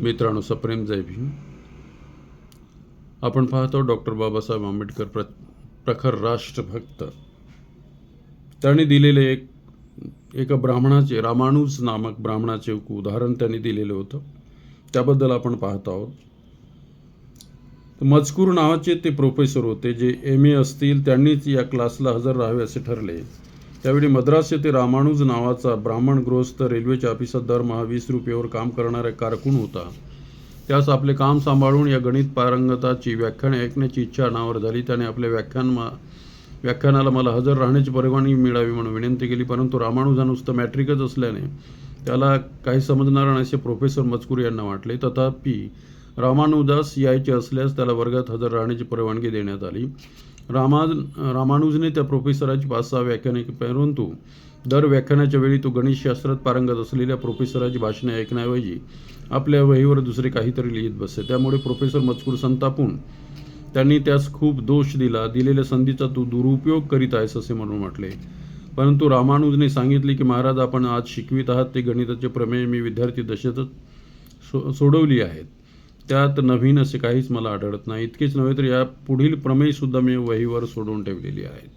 मित्रांनो सप्रेम जय भीम. आपण पाहतो डॉक्टर बाबासाहेब आंबेडकर प्र प्रखर राष्ट्रभक्त. त्यांनी दिलेले एक एका ब्राह्मणाचे रामानुज नामक ब्राह्मणाचे एक उदाहरण त्यांनी दिलेलं होतं. त्याबद्दल आपण पाहत आहोत. मजकूर नावाचे ते प्रोफेसर होते जे एम ए असतील त्यांनीच या क्लासला हजर राहावे असे ठरले. त्यावेळी मद्रास येथे रामानुज नावाचा ब्राह्मण गृहस्थ रेल्वेच्या ऑफिसात दरमहा वीस रुपयावर काम करणारा कारकून होता. त्यास आपले काम सांभाळून या गणित पारंगताची व्याख्याने ऐकण्याची इच्छा अनावर झाली. त्याने आपल्या व्याख्यान व्याख्यानाला मला हजर राहण्याची परवानगी मिळावी म्हणून विनंती केली परंतु रामानुजा नुसतं मॅट्रिकच असल्याने त्याला काही समजणार नाही असे प्रोफेसर मजकूर यांना वाटले. तथापि रामानुदास यायचे असल्यास त्याला वर्गात हजर राहण्याची परवानगी देण्यात आली. रामा रामानुजने त्या प्रोफेसराची पाच सहा व्याख्याने परंतु दर व्याख्यानाच्या वेळी तो गणितशास्त्रात पारंगत असलेल्या प्रोफेसराची भाषणे ऐकण्याऐवजी आपल्या वहीवर दुसरे काहीतरी लिहित बसे. त्यामुळे प्रोफेसर मजकूर संतापून त्यांनी त्यास खूप दोष दिला. दिलेल्या संधीचा तू दुरुपयोग करीत आहेस असे म्हणून म्हटले. परंतु रामानुजने सांगितले की महाराज आपण आज शिकवित आहात. ते गणिताचे प्रमेय मी विद्यार्थी दशेतच सो सोडवली आहेत. त्यात नवीन असे काहीच मला आढळत नाही. इतकेच नव्हे तर या पुढील प्रमेयसुद्धा मी वहीवर सोडून ठेवलेली आहेत.